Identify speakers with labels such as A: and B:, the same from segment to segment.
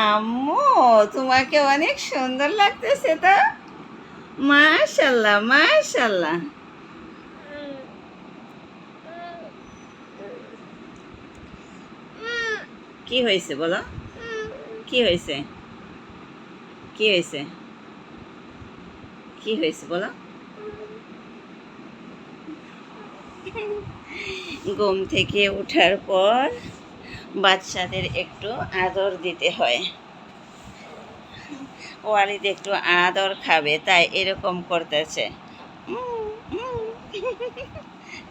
A: আম্মু, তোমাকে অনেক সুন্দর লাগতেছে তো। মাশাল্লাহ মাশাল্লাহ। কি হয়েছে বলো? কি হয়েছে? কি হয়েছে? কি হয়েছে বলো? ঘুম থেকে ওঠার পর বাচ্চাদের একটু আদর দিতে হয় ওয়ালিদ একটু আদর খাবে, তাই এরকম করতেছে।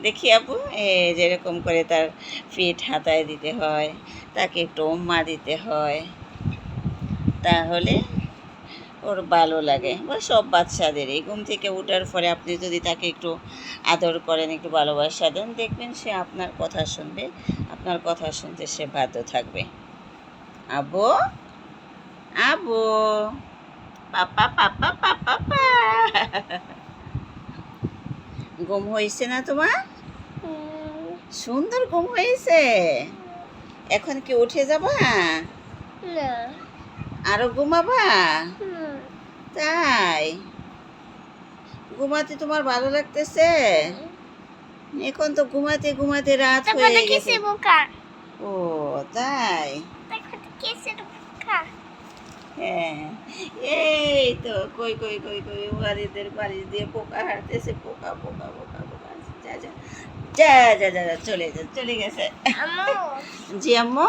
A: দেখি আপু, এ যেরকম করে তার ফিট হাতায় দিতে হয়, তাকে একটু উম্মা দিতে হয় তাহলে ওর ভালো লাগে। বা সব বাচ্চাদেরই। ঘুম থেকে ওঠার পরে আপনি যদি তাকে একটু আদর করেন একটু ভালোবাসা দেন দেখবেন সে আপনার কথা শুনবে আপনার কথা শুনতে সে বাধ্য থাকবে। আবো আবো পাপা পাপা পাপা পা। ঘুম হয়েছে না তোমার? সুন্দর ঘুম হয়েছে। এখন কি উঠে যাবা? আরও ঘুমাবা। তাই? ঘুমাতে তোমার ভালো লাগতেছে? এখন তো ঘুমাতে ঘুমাতে রাত হয়ে গেছে। ও তাই? হ্যাঁ এই তো কই কই কই কই ওয়ারিদের দিয়ে পোকা হাঁটতেছে পোকা পোকা পোকা পোকা। যা যা যা যা যা যা চলে যা চলে গেছে।
B: আম্মু।
A: জি আম্মু?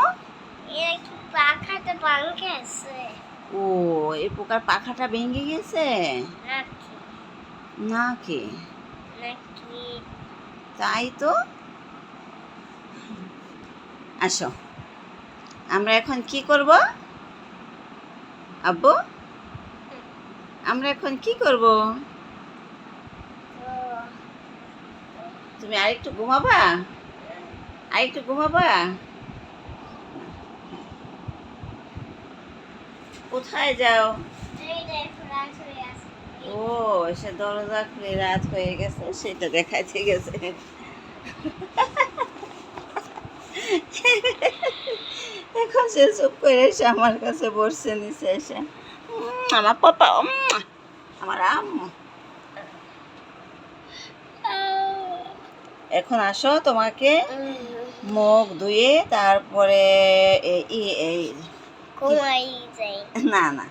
B: পাখাতে পাঙ্কে আছে
A: ও এই পোকার পাখাটা ভেঙে গেছে?
B: নাকি
A: নাকি তাই তো? আসো। আমরা এখন কি করব? আব্বু? আমরা এখন কি করব? তুমি আরেকটু ঘুমাবা? আরেকটু ঘুমাবা? কোথায় যাও? ও সে দরজা খুলে রাত হয়ে গেছে সেটা দেখাইতে গেছে। এখন সে চুপ করে এসে আমার কাছে বসছে নিচে এসে। আমার পাপা আমার আম্মু। এখন আসো তোমাকে মুখ ধুয়ে তারপরে এই- না না।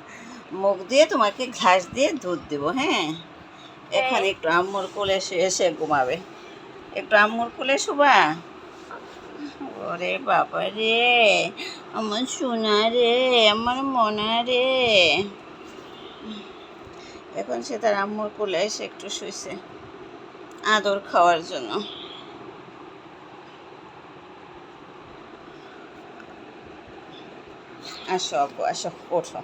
A: মুখ দিয়ে তোমাকে ঘাস দিয়ে দুধ দেবো হ্যাঁ? এখন
B: হ্যাঁ।
A: একটু আম্মুর কোলে এসে ঘুমাবে। একটু আম্মুর কোলে শুবা? ওরে বাবা রে আমার সোনা রে আমার মনা রে। এখন সে তার আম্মুর কোলে এসে একটু শুয়েছে আদর খাওয়ার জন্য। আসো আপু আসো ওঠো